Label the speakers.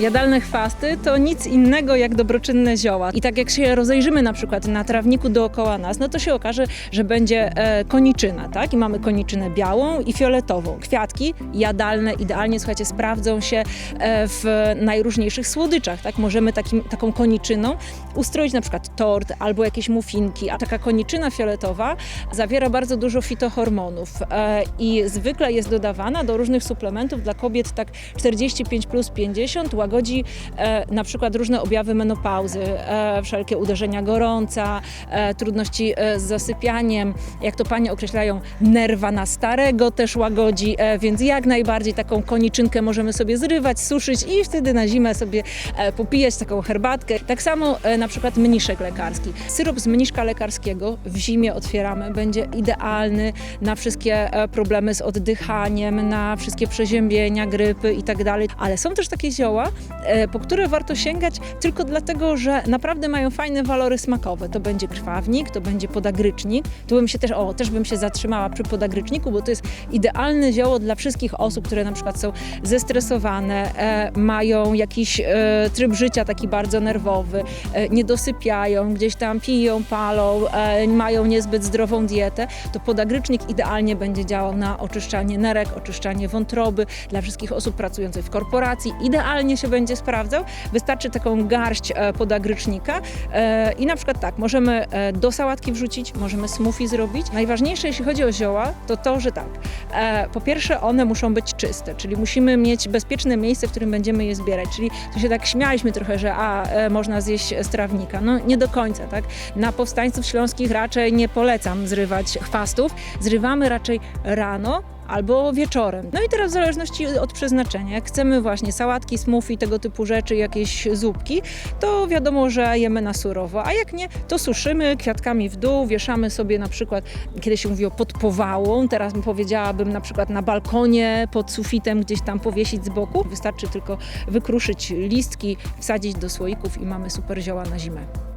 Speaker 1: Jadalne chwasty to nic innego jak dobroczynne zioła. I tak jak się rozejrzymy na przykład na trawniku dookoła nas, no to się okaże, że będzie e, koniczyna, tak? I mamy koniczynę białą i fioletową. Kwiatki jadalne idealnie, słuchajcie, sprawdzą się e, w najróżniejszych słodyczach, tak? Możemy takim, taką koniczyną ustroić na przykład tort albo jakieś muffinki. A taka koniczyna fioletowa zawiera bardzo dużo fitohormonów e, i zwykle jest dodawana do różnych suplementów dla kobiet tak 45 plus 50 łagodzi e, na przykład różne objawy menopauzy, e, wszelkie uderzenia gorąca, e, trudności z zasypianiem, jak to panie określają, nerwa na starego też łagodzi, więc jak najbardziej taką koniczynkę możemy sobie zrywać, suszyć i wtedy na zimę sobie popijać taką herbatkę. Tak samo na przykład mniszek lekarski. Syrop z mniszka lekarskiego w zimie otwieramy, będzie idealny na wszystkie problemy z oddychaniem, na wszystkie przeziębienia, grypy i tak. Ale są też takie zioła, po które warto sięgać tylko dlatego, że naprawdę mają fajne walory smakowe. To będzie krwawnik, to będzie podagrycznik. Tu bym się też, o, też bym się zatrzymała przy podagryczniku, bo to jest idealne zioło dla wszystkich osób, które na przykład są zestresowane, e, mają jakiś e, tryb życia taki bardzo nerwowy, e, nie dosypiają, gdzieś tam piją, palą, e, mają niezbyt zdrową dietę, to podagrycznik idealnie będzie działał na oczyszczanie nerek, oczyszczanie wątroby dla wszystkich osób pracujących w korporacji. Idealnie się będzie sprawdzał. Wystarczy taką garść e, podagrycznika e, i na przykład tak, możemy e, do sałatki wrzucić, możemy smoothie zrobić. Najważniejsze, jeśli chodzi o zioła, to to, że tak, po pierwsze one muszą być czyste, czyli musimy mieć bezpieczne miejsce, w którym będziemy je zbierać, czyli to się tak śmialiśmy trochę, że a, można zjeść z trawnika. No nie do końca, tak? Na powstańców śląskich raczej nie polecam zrywać chwastów. Zrywamy raczej rano, albo wieczorem. No i teraz w zależności od przeznaczenia, jak chcemy właśnie sałatki, smoothie, tego typu rzeczy, jakieś zupki, to wiadomo, że jemy na surowo, a jak nie, to suszymy kwiatkami w dół, wieszamy sobie na przykład, kiedy się mówiło pod powałą, teraz bym powiedziałabym na przykład na balkonie, pod sufitem gdzieś tam powiesić z boku. Wystarczy tylko wykruszyć listki, wsadzić do słoików i mamy super zioła na zimę.